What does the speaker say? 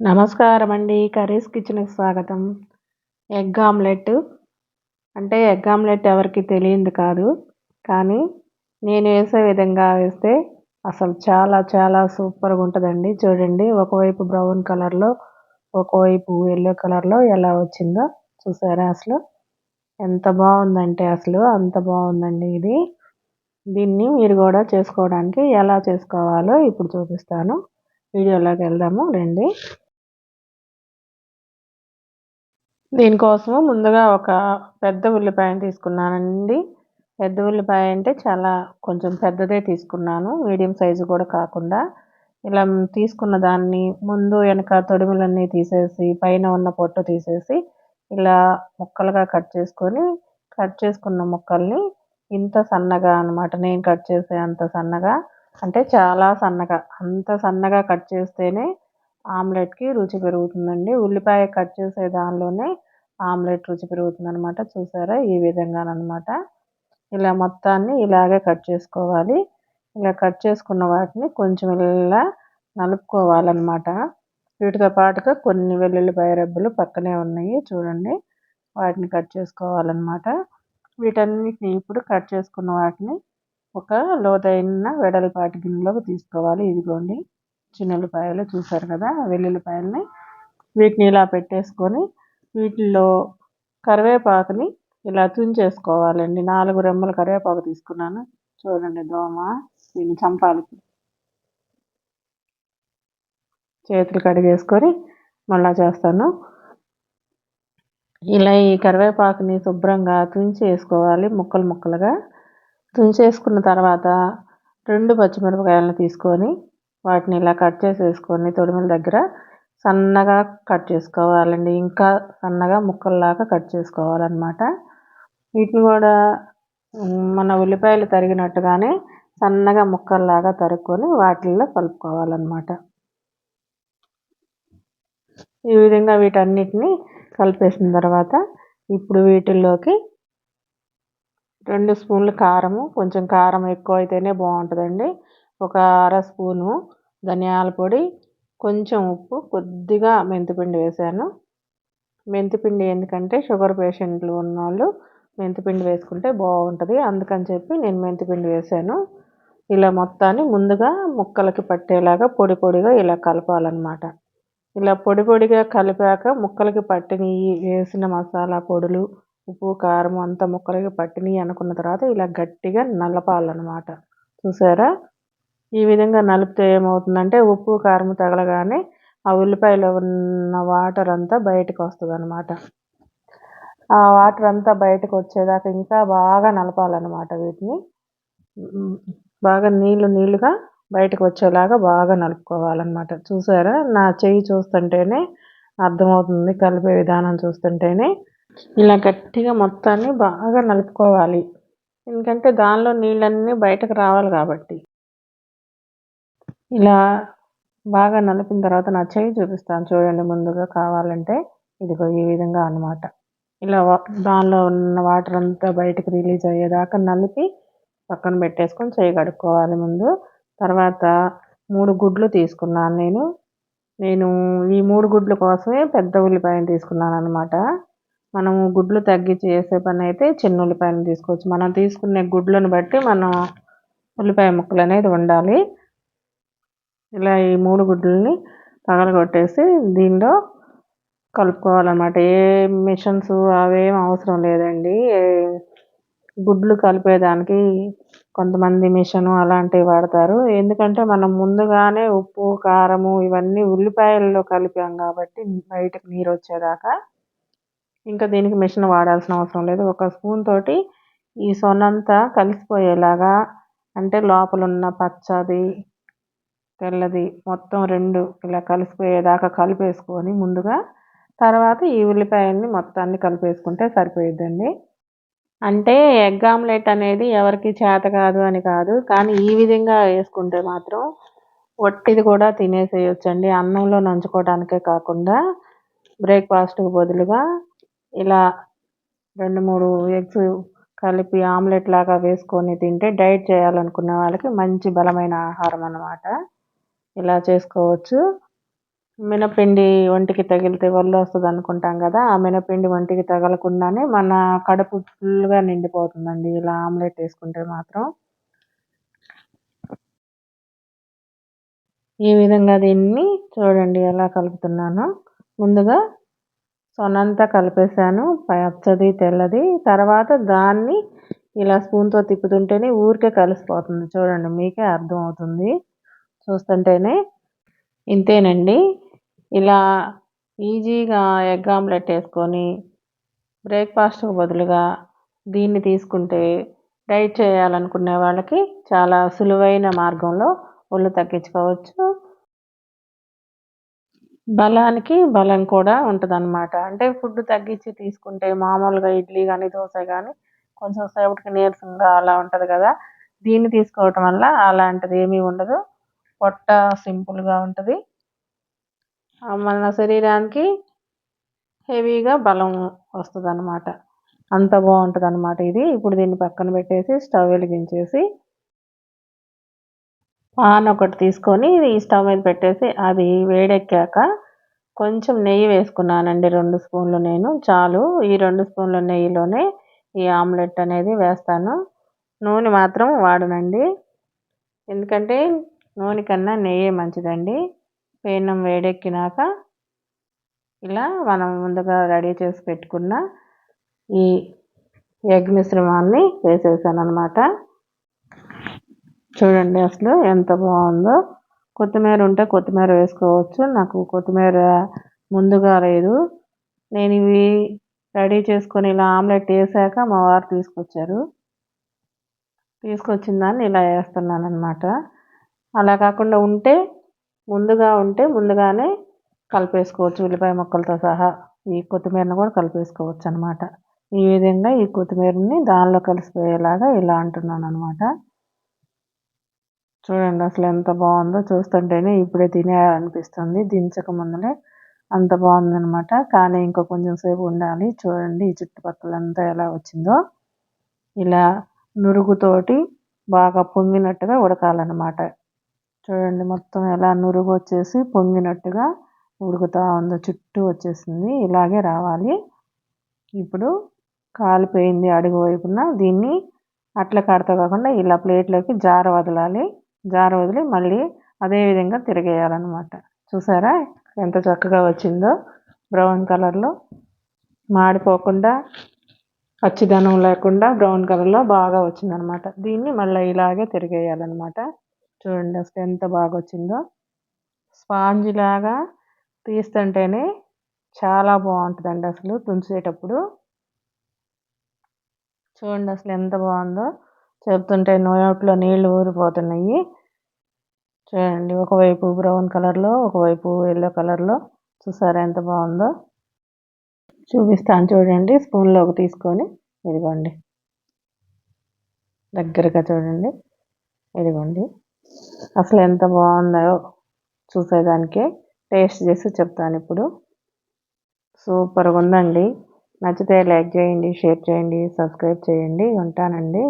నమస్కారం అండి కర్రీస్ కిచెన్కి స్వాగతం. ఎగ్ ఆమ్లెట్ అంటే ఎగ్ ఆమ్లెట్ ఎవరికి తెలియదు కాదు. కానీ నేను వేసే విధంగా వేస్తే అసలు చాలా చాలా సూపర్గా ఉంటుందండి. చూడండి ఒకవైపు బ్రౌన్ కలర్లో ఒకవైపు ఎల్లో కలర్లో ఎలా వచ్చిందో చూసారా అసలు? ఎంత బాగుందంటే అసలు అంత బాగుందండి ఇది. దీన్ని మీరు కూడా చేసుకోవడానికి ఎలా చేసుకోవాలో ఇప్పుడు చూపిస్తాను. వీడియోలోకి వెళ్దాము రండి. దీనికోసము ముందుగా ఒక పెద్ద ఉల్లిపాయను తీసుకున్నానండి. పెద్ద ఉల్లిపాయ అంటే చాలా కొంచెం పెద్దదే తీసుకున్నాను. మీడియం సైజు కూడా కాకుండా. ఇలా తీసుకున్న దాన్ని ముందు వెనక తొడుములన్నీ తీసేసి పైన ఉన్న పొట్టు తీసేసి ఇలా ముక్కలుగా కట్ చేసుకొని కట్ చేసుకున్న ముక్కల్ని ఇంత సన్నగా అనమాట నేను కట్ చేసే అంత సన్నగా. అంటే చాలా సన్నగా. అంత సన్నగా కట్ చేస్తేనే ఆమ్లెట్కి రుచి పెరుగుతుందండి. ఉల్లిపాయ కట్ చేసే దానిలోనే ఆమ్లెట్ రుచి పెరుగుతుంది అనమాట చూసారా? ఈ విధంగానమాట ఇలా మొత్తాన్ని ఇలాగే కట్ చేసుకోవాలి. ఇలా కట్ చేసుకున్న వాటిని కొంచెం ఇలా నలుపుకోవాలన్నమాట. వీటితో పాటుగా కొన్ని వెల్లుల్లిపాయ రెబ్బలు పక్కనే ఉన్నాయి. చూడండి. వాటిని కట్ చేసుకోవాలన్నమాట. వీటన్నిటిని ఇప్పుడు కట్ చేసుకున్న వాటిని ఒక లోతైన వెడల్పాటి గిన్నెలోకి తీసుకోవాలి. ఇదిగోండి. చిన్నెల్లిపాయలు చూసారు కదా వెల్లుల్లిపాయలని వీటిని ఇలా పెట్టేసుకొని వీటిల్లో కరివేపాకుని ఇలా తుంచేసుకోవాలండి. నాలుగు రెమ్మల కరివేపాకు తీసుకున్నాను. చూడండి దోమ దీన్ని చంపాలి. చేతులు కడిగేసుకొని మళ్ళా చేస్తాను. ఇలా ఈ కరివేపాకుని శుభ్రంగా తుంచి వేసుకోవాలి ముక్కలు ముక్కలుగా. తుంచేసుకున్న తర్వాత రెండు పచ్చిమిరపకాయలను తీసుకొని వాటిని ఇలా కట్ చేసేసుకొని తొడిమిల దగ్గర సన్నగా కట్ చేసుకోవాలండి. ఇంకా సన్నగా ముక్కల్లాగా కట్ చేసుకోవాలన్నమాట. వీటిని కూడా మన ఉల్లిపాయలు తరిగినట్టుగానే సన్నగా ముక్కల్లాగా తరుక్కొని వాటిల్లో కలుపుకోవాలన్నమాట. ఈ విధంగా వీటన్నిటిని కలిపేసిన తర్వాత ఇప్పుడు వీటిల్లోకి రెండు స్పూన్లు కారము కొంచెం కారం ఎక్కువ అయితేనే బాగుంటుందండి. ఒక అర స్పూను ధనియాల పొడి కొంచెం ఉప్పు కొద్దిగా మెంతిపిండి వేసాను. మెంతిపిండి ఎందుకంటే షుగర్ పేషెంట్లు ఉన్నవాళ్ళు మెంతిపిండి వేసుకుంటే బాగుంటుంది. అందుకని చెప్పి నేను మెంతిపిండి వేసాను. ఇలా మొత్తాన్ని ముందుగా ముక్కలకి పట్టేలాగా పొడి పొడిగా ఇలా కలపాలన్నమాట. ఇలా పొడి పొడిగా కలిపాక ముక్కలకి పట్టినవి వేసిన మసాలా పొడులు ఉప్పు కారం అంతా ముక్కలకి పట్టినవి అనుకున్న తర్వాత ఇలా గట్టిగా నలపాలన్నమాట. చూసారా? ఈ విధంగా నలిపితే ఏమవుతుందంటే ఉప్పు కారం తగలగానే ఆ ఉల్లిపాయలో ఉన్న వాటర్ అంతా బయటకు వస్తుంది అనమాట ఆ వాటర్ అంతా బయటకు వచ్చేదాకా ఇంకా బాగా నలపాలన్నమాట వీటిని. బాగా నీళ్ళు నీళ్ళుగా బయటకు వచ్చేలాగా బాగా నలుపుకోవాలన్నమాట. చూసారా? నా చెయ్యి చూస్తుంటేనే అర్థమవుతుంది కలిపే విధానం చూస్తుంటేనే. ఇలా గట్టిగా మొత్తాన్ని బాగా నలుపుకోవాలి. ఎందుకంటే దానిలో నీళ్ళన్నీ బయటకు రావాలి కాబట్టి. ఇలా బాగా నలిపిన తర్వాత నా చేయి చూపిస్తాను చూడండి ముందుగా కావాలంటే. ఇదిగో ఈ విధంగా అనమాట ఇలా దానిలో ఉన్న వాటర్ అంతా బయటకు రిలీజ్ అయ్యేదాకా నలిపి పక్కన పెట్టేసుకొని చేయి కడుక్కోవాలి ముందు. తర్వాత మూడు గుడ్లు తీసుకున్నాను నేను. నేను ఈ మూడు గుడ్ల కోసమే పెద్ద ఉల్లిపాయను తీసుకున్నాను అనమాట మనము గుడ్లు తగ్గించి చేసే పని అయితే చిన్న ఉల్లిపాయను తీసుకోవచ్చు. మనం తీసుకునే గుడ్లను బట్టి మనం ఉల్లిపాయ ముక్కలు అనేది ఉండాలి ఇలా ఈ మూడు గుడ్లని పగలగొట్టేసి దీనిలో కలుపుకోవాలన్నమాట. ఏ మిషన్స్ అవేం అవసరం లేదండి. గుడ్లు కలిపేదానికి కొంతమంది మిషను అలాంటివి వాడతారు. ఎందుకంటే మనం ముందుగానే ఉప్పు కారము ఇవన్నీ ఉల్లిపాయల్లో కలిపాం కాబట్టి బయటకు నీరు వచ్చేదాకా ఇంకా దీనికి మిషన్ వాడాల్సిన అవసరం లేదు. ఒక స్పూన్ తోటి ఈ సొనంతా కలిసిపోయేలాగా అంటే లోపల ఉన్న పచ్చది తెల్లది మొత్తం రెండు ఇలా కలిసిపోయేదాకా కలిపేసుకొని ముందుగా తర్వాత ఈ ఉల్లిపాయల్ని మొత్తాన్ని కలిపేసుకుంటే సరిపోయిద్దండి. అంటే ఎగ్ ఆమ్లెట్ అనేది ఎవరికి చేత కాదు అని కాదు కానీ ఈ విధంగా వేసుకుంటే మాత్రం వట్టిది కూడా తినేసేయొచ్చండి. అన్నంలో నంచుకోవడానికే కాకుండా బ్రేక్ఫాస్ట్కి బదులుగా ఇలా రెండు మూడు ఎగ్స్ కలిపి ఆమ్లెట్ లాగా వేసుకొని తింటే డైట్ చేయాలనుకునే వాళ్ళకి మంచి బలమైన ఆహారం అన్నమాట. ఇలా చేసుకోవచ్చు. మినపిండి ఒంటికి తగిలితే వల్ల వస్తుంది అనుకుంటాం కదా ఆ మినపిండి ఒంటికి తగలకుండానే మన కడుపు ఫుల్గా నిండిపోతుందండి. ఇలా ఆమ్లెట్ వేసుకుంటే మాత్రం. ఈ విధంగా దీన్ని చూడండి ఎలా కలుపుతున్నాను. ముందుగా సొనంతా కలిపేసాను పచ్చది తెల్లది. తర్వాత దాన్ని ఇలా స్పూన్తో తిప్పుతుంటేనే ఊరికే కలిసిపోతుంది. చూడండి మీకే అర్థం అవుతుంది చూస్తుంటేనే ఇంతేనండి. ఇలా ఈజీగా ఎగ్ ఆమ్లెట్ వేసుకొని బ్రేక్ఫాస్ట్కు బదులుగా దీన్ని తీసుకుంటే డైట్ చేయాలనుకునే వాళ్ళకి చాలా సులువైన మార్గంలో ఒళ్ళు తగ్గించుకోవచ్చు. బలానికి బలం కూడా ఉంటుందన్నమాట. అంటే ఫుడ్ తగ్గించి తీసుకుంటే మామూలుగా ఇడ్లీ కానీ దోశ కానీ కొంచెం సేపటికి నీరసంగా అలా ఉంటుంది కదా. దీన్ని తీసుకోవటం వల్ల అలాంటిది ఏమీ ఉండదు. పొట్ట సింపుల్గా ఉంటుంది. మన శరీరానికి హెవీగా బలం వస్తుంది అనమాట అంత బాగుంటుంది అనమాట ఇది. ఇప్పుడు దీన్ని పక్కన పెట్టేసి స్టవ్ వెలిగించేసి పాన్ ఒకటి తీసుకొని ఈ స్టవ్ మీద పెట్టేసి అది వేడెక్కాక కొంచెం నెయ్యి వేసుకున్నానండి రెండు స్పూన్లు నేను. చాలు. ఈ రెండు స్పూన్ల నెయ్యిలోనే ఈ ఆమ్లెట్ అనేది వేస్తాను. నూనె మాత్రం వాడనండి. ఎందుకంటే నూనె కన్నా నెయ్యే మంచిదండి. పెనం వేడెక్కినాక ఇలా మనం ముందుగా రెడీ చేసి పెట్టుకున్న ఈ ఎగ్ మిశ్రమాన్ని వేసేసాను అనమాట చూడండి అసలు ఎంత బాగుందో. కొత్తిమీర ఉంటే కొత్తిమీర వేసుకోవచ్చు. నాకు కొత్తిమీర ముందుగా లేదు. నేను ఇవి రెడీ చేసుకొని ఇలా ఆమ్లెట్ వేసాక మా వారు తీసుకొచ్చారు. తీసుకొచ్చిన దాన్ని ఇలా వేస్తున్నాను అనమాట అలా కాకుండా ఉంటే ముందుగా ఉంటే ముందుగానే కలిపేసుకోవచ్చు. ఉల్లిపాయ ముక్కలతో సహా ఈ కొత్తిమీరను కూడా కలిపేసుకోవచ్చు అనమాట ఈ విధంగా ఈ కొత్తిమీరని దానిలో కలిసిపోయేలాగా ఇలా అంటున్నాను అనమాట చూడండి అసలు ఎంత బాగుందో చూస్తుంటేనే ఇప్పుడే తినే అనిపిస్తుంది దించక ముందులే అంత బాగుందనమాట. కానీ ఇంకా కొంచెం సేపు ఉండాలి. చూడండి ఈ చుట్టుపక్కలంతా ఎలా వచ్చిందో. ఇలా నురుగుతోటి బాగా పొంగినట్టుగా ఉడకాలన్నమాట. చూడండి మొత్తం ఎలా నురుగు వచ్చేసి పొంగినట్టుగా ఉడుకుతూ ఉందో చుట్టూ వచ్చేసింది. ఇలాగే రావాలి. ఇప్పుడు కాలిపోయింది అడుగు వైపున. దీన్ని అట్ల కాడతో కాకుండా ఇలా ప్లేట్లోకి జార వదలాలి. జార వదిలి మళ్ళీ అదే విధంగా తిరిగేయాలన్నమాట. చూసారా? ఎంత చక్కగా వచ్చిందో. బ్రౌన్ కలర్లో మాడిపోకుండా పచ్చిదనం లేకుండా బ్రౌన్ కలర్లో బాగా వచ్చిందనమాట దీన్ని మళ్ళీ ఇలాగే తిరిగేయాలన్నమాట. చూడండి అసలు ఎంత బాగా వచ్చిందో స్పాంజ్ లాగా తీస్తుంటేనే చాలా బాగుంటుందండి అసలు తుంచేటప్పుడు. చూడండి అసలు ఎంత బాగుందో చెప్తుంటే నోట్లో నీళ్ళు ఊరిపోతున్నాయి. చూడండి ఒకవైపు బ్రౌన్ కలర్లో ఒకవైపు ఎల్లో కలర్లో. చూసారా ఎంత బాగుందో చూపిస్తాను చూడండి స్పూన్లోకి తీసుకొని. ఇదిగోండి. దగ్గరగా చూడండి. ఇదిగోండి. అసలు ఎంత బాగున్నాయో చూసేదానికే టేస్ట్ చేసి చెప్తాను ఇప్పుడు. సూపర్గా ఉందండి నచ్చితే లైక్ చేయండి షేర్ చేయండి సబ్స్క్రైబ్ చేయండి. ఉంటానండి.